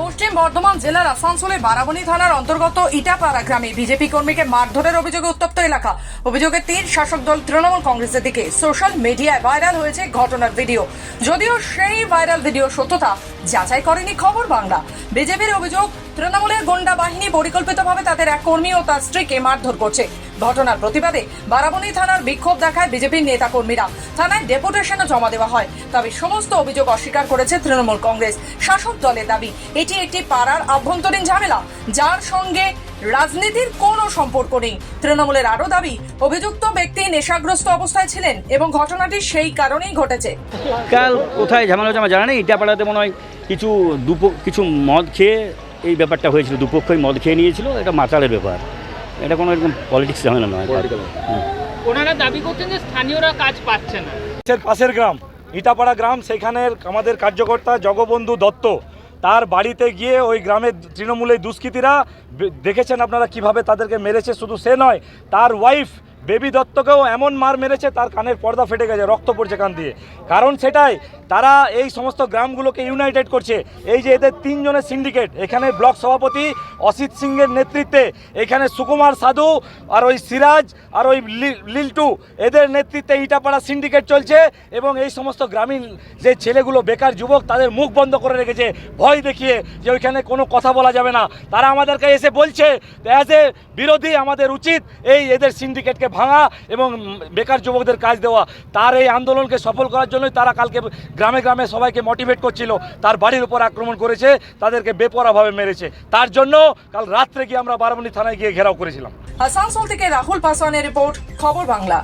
পশ্চিম বর্ধমান জেলার আসানসোলের বারাবণী থানার অন্তর্গত ইটাপাড়া গ্রামে বিজেপি কর্মীকে মারধরের অভিযোগে উত্তপ্ত এলাকা। অভিযোগে তিন শাসক দল তৃণমূল কংগ্রেসের দিকে সোশ্যাল মিডিয়ায় ভাইরাল হয়েছে ঘটনার ভিডিও। যদিও সেই ভাইরাল ভিডিও সত্যতা যাচাই করেনি খবর বাংলা। বিজেপির অভিযোগ তৃণমূলের গোন্ডা বাহিনী পরিকল্পিতভাবে তাদের এক কর্মী ও তার স্ত্রীকে মারধর করছে। ঘটনার প্রতিবাদে বারাবণী থানার বিক্ষোভ দেখায় বিজেপির নেতা কর্মীরা থানায় ডেপুটেশনও জমা দেওয়া হয়, তবে সমস্ত অভিযোগ অস্বীকার করেছে তৃণমূল কংগ্রেস। শাসক দলের দাবি, এটি একটি পাড়ার আভ্যন্তরীণ ঝামেলা, যার সঙ্গে রাজনীতির কোনো সম্পর্ক নেই। তৃণমূলের আরও দাবি, অভিযুক্ত ব্যক্তি নেশাগ্রস্ত অবস্থায় ছিলেন এবং ঘটনাটি সেই কারণেই ঘটেছে। কাল কোথায় ঝামেলা আমার জানা নেই ইটাপাড়াতে মনে হয় কিছু দুপ কিছু মদ খেয়ে এই ব্যাপারটা হয়েছিল দুপক্ষই মদ খেয়ে নিয়েছিল এটা মাতালের ব্যাপার। এটা কোনো এরকম পলিটিক্স ঝামেলা নয়। ওনারা দাবি করছেন যে স্থানীয়রা কাজ পাচ্ছে না। পাশের গ্রাম ইটাপাড়া গ্রাম সেখানের আমাদের কার্যকর্তা জগবন্ধু দত্ত তার বাড়িতে গিয়ে ওই গ্রামের তৃণমূলের দুষ্কৃতীরা দেখেছেন আপনারা কীভাবে তাদেরকে মেরেছে শুধু সে নয় তার ওয়াইফ বেবি দত্তকেও এমন মার মেরেছে, তার কানের পর্দা ফেটে গেছে, রক্ত পড়ছে কান দিয়ে। কারণ সেটাই, তারা এই সমস্ত গ্রামগুলোকে ইউনাইটেড করছে। এই যে এদের তিনজনের সিন্ডিকেট এখানে ব্লক সভাপতি অসিত সিংয়ের নেতৃত্বে, এখানে সুকুমার সাধু আর ওই সিরাজ আর ওই লিল্টু, এদের নেতৃত্বে ইটাপাড়া সিন্ডিকেট চলছে এবং এই সমস্ত গ্রামীণ যে ছেলেগুলো, বেকার যুবক, তাদের মুখ বন্ধ করে রেখেছে। ভয় দেখিয়ে যে ওইখানে কোনো কথা বলা যাবে না। তারা আমাদেরকে এসে বলছে অ্যাজ এ বিরোধী, আমাদের উচিত এই এদের সিন্ডিকেটকে ভাঙা এবং বেকার যুবকদের কাজ দেওয়া, তার এই আন্দোলনকে সফল করার জন্যই তারা কালকে গ্রামে গ্রামে সবাইকে মোটিভেট করছিল। তার বাড়ির উপর আক্রমণ করেছে, তাদেরকে বেপরাভাবে মেরেছে। তার জন্য কাল রাত্রে গিয়ে আমরা বারামণি থানায় গিয়ে ঘেরাও করেছিলাম। আসানসোল থেকে রাহুল পাসওয়ানের রিপোর্ট, খবর বাংলা।